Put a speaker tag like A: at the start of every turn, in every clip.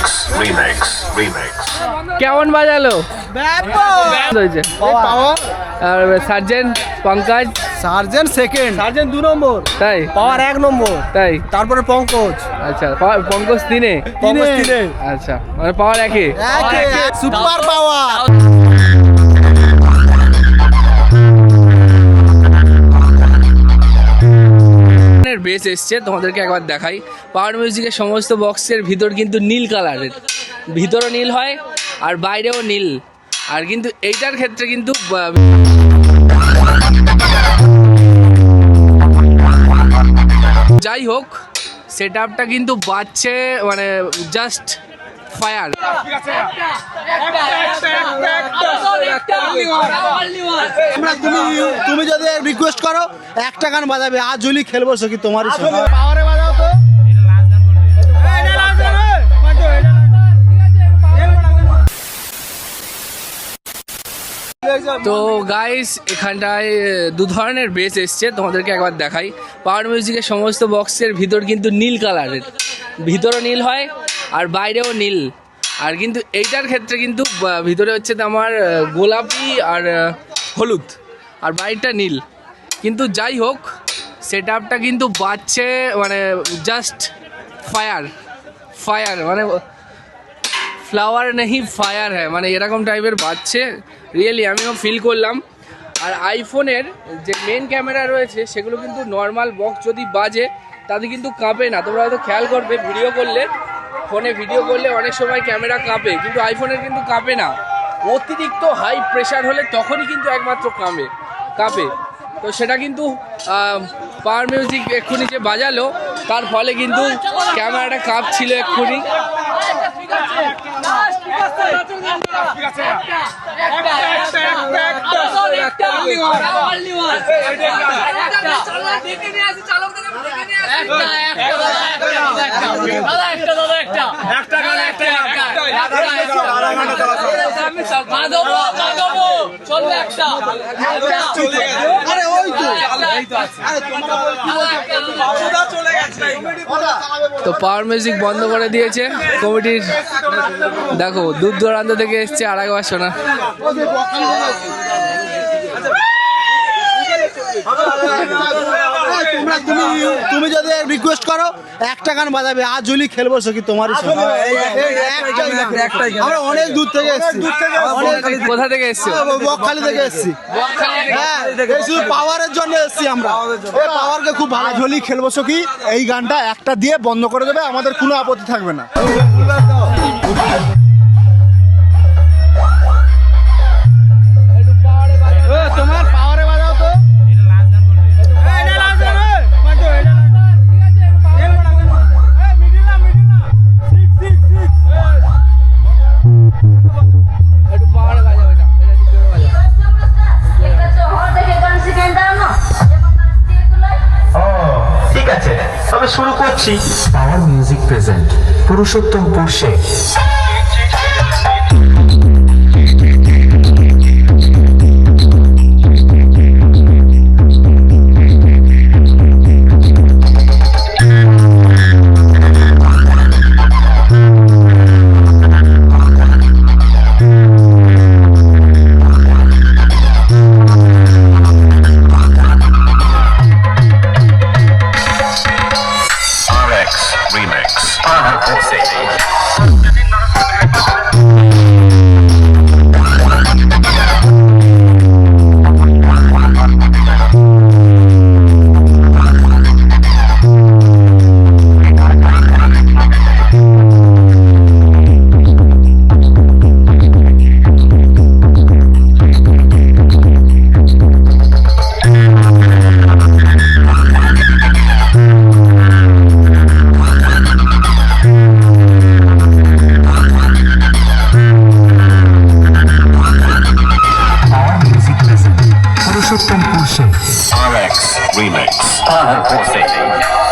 A: Remix, remix, remix.
B: কেমন বাজালো? হয়েছে। আর sergeant Pankaj?
C: Sergeant second sergeant দু নম্বর।
B: তাই?
C: পাওয়ার এক নম্বর।
B: তাই?
C: তারপরে পঙ্কজ।
B: আচ্ছা পঙ্কজ তিনে?
C: পঙ্কজ তিনে।
B: আচ্ছা মানে পাওয়ার একে?
C: Super power.
B: বেস এসছে, তোমাদেরকে একবার দেখাই। পাওয়ার মিউজিকের সমস্ত বক্সের ভিতর কিন্তু নীল কালারের ভিতরও নীল হয়, আর বাইরেও নীল। আর কিন্তু এইটার ক্ষেত্রে কিন্তু যাই হোক সেট আপটা কিন্তু বাজছে মানে জাস্ট ফায়ার
C: আমরা তুমি তুমি যদি রিকোয়েস্ট করো একটা গান বাজাবে আজ জলি খেলব সখি তোমারই সঙ্গে। পাওয়ারে বাজাও তো।
B: তো গাইস এখানটায় দু ধরনের বেস এসছে তোমাদেরকে একবার দেখাই। পাওয়ার মিউজিকের সমস্ত বক্সের ভিতর কিন্তু নীল কালারের ভিতরও নীল হয় আর বাইরেও নীল। আর কিন্তু এইটার ক্ষেত্রে কিন্তু ভিতরে হচ্ছে তো আমার গোলাপি আর হলুদ। আর বাইরটা নীল। কিন্তু যাই হোক সেট আপটা কিন্তু বাজছে মানে জাস্ট ফায়ার ফায়ার মানে ফ্লাওয়ার নেই ফায়ার হ্যাঁ মানে এরকম টাইপের বাজছে। রিয়েলি আমিও ফিল করলাম। আর আইফোনের যে মেন ক্যামেরা রয়েছে, সেগুলো কিন্তু নর্মাল বক্স যদি বাজে, তাতে কিন্তু কাঁপে না। তোমরা হয়তো খেয়াল করবে ভিডিও করলে। ফোনে ভিডিও করলে অনেক সময় ক্যামেরা কাঁপে, কিন্তু আইফোনের কিন্তু কাঁপে না। অতিরিক্ত হাই প্রেশার হলে তখনই কিন্তু একমাত্র কাঁপে কাঁপে। তো সেটা কিন্তু পাওয়ার মিউজিক এক্ষুনি যে বাজালো, তার ফলে কিন্তু ক্যামেরাটা কাঁপছিল এক্ষুনি।
C: তো
B: পাওয়ার মিউজিক বন্ধ করে দিয়েছে। কমিটির দেখো দূর দূরান্ত থেকে এসছে আর একবার শোনা।
C: তোমরা তুমি তুমি যদি রিকোয়েস্ট করো একটা গান বাজাবে। আজ জলি খেলব সখি তোমারই আমরা অনেক দূর থেকে এসেছি।
B: কোথা থেকে এসছো?
C: বকখালি থেকে এসেছি। হ্যাঁ শুধু পাওয়ারের জন্য এসেছি আমরা। পাওয়ারকে খুব ভালো। ঝোলি খেলব সখি। এই গানটা একটা দিয়ে বন্ধ করে দেবে আমাদের কোনো আপত্তি থাকবে না।
D: করছি পাওয়ার মিউজিক প্রেজেন্ট পুরুষোত্তমপুর পুরুষে
A: RX Remix. Perfect.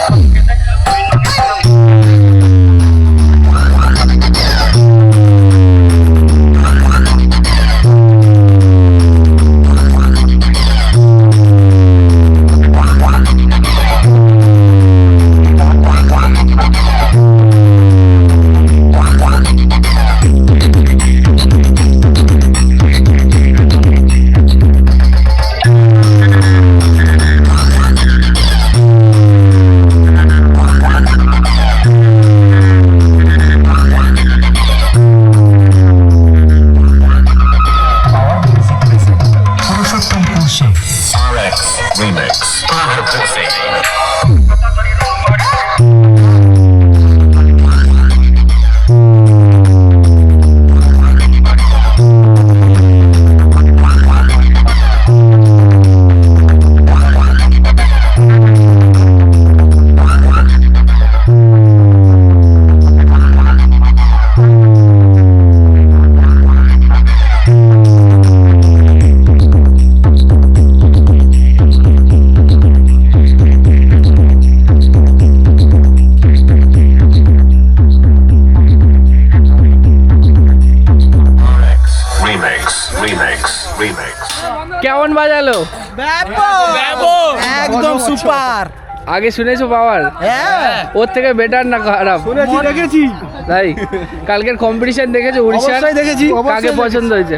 B: কেমন বাজালো?
C: একদম সুপার।
B: আগে শুনেছো পাওয়ার?
C: হ্যাঁ।
B: ওর থেকে বেটার না খারাপ?
C: শুনেছি দেখেছি।
B: তাই? কালকের কম্পিটিশন দেখেছ উড়িষ্যার?
C: দেখেছি।
B: কাকে পছন্দ হয়েছে?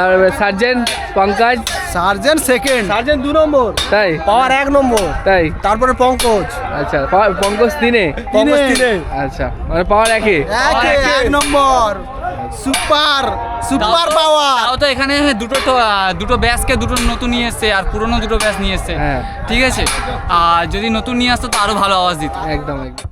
B: আর sergeant Pankaj?
C: Sergeant second. Sergeant দু নম্বর।
B: তাই?
C: পাওয়ার এক নম্বর।
B: তাই?
C: তারপরে পঙ্কজ।
B: আচ্ছা পাওয়ার- পঙ্কজ তিনে?
C: পঙ্কজ তিনে?
B: আচ্ছা মানে পাওয়ার একে?
C: এক। নম্বর। Super super power.
E: তাও তো এখানে দুটো তো আহ, দুটো ব্যাচকে দুটো নতুন নিয়ে এসছে আর পুরনো দুটো ব্যাচ নিয়ে এসছে।
B: হ্যাঁ।
E: ঠিক আছে? আর যদি নতুন নিয়ে আসতো তো আরও ভালো আওয়াজ দিত।
B: একদম একদম।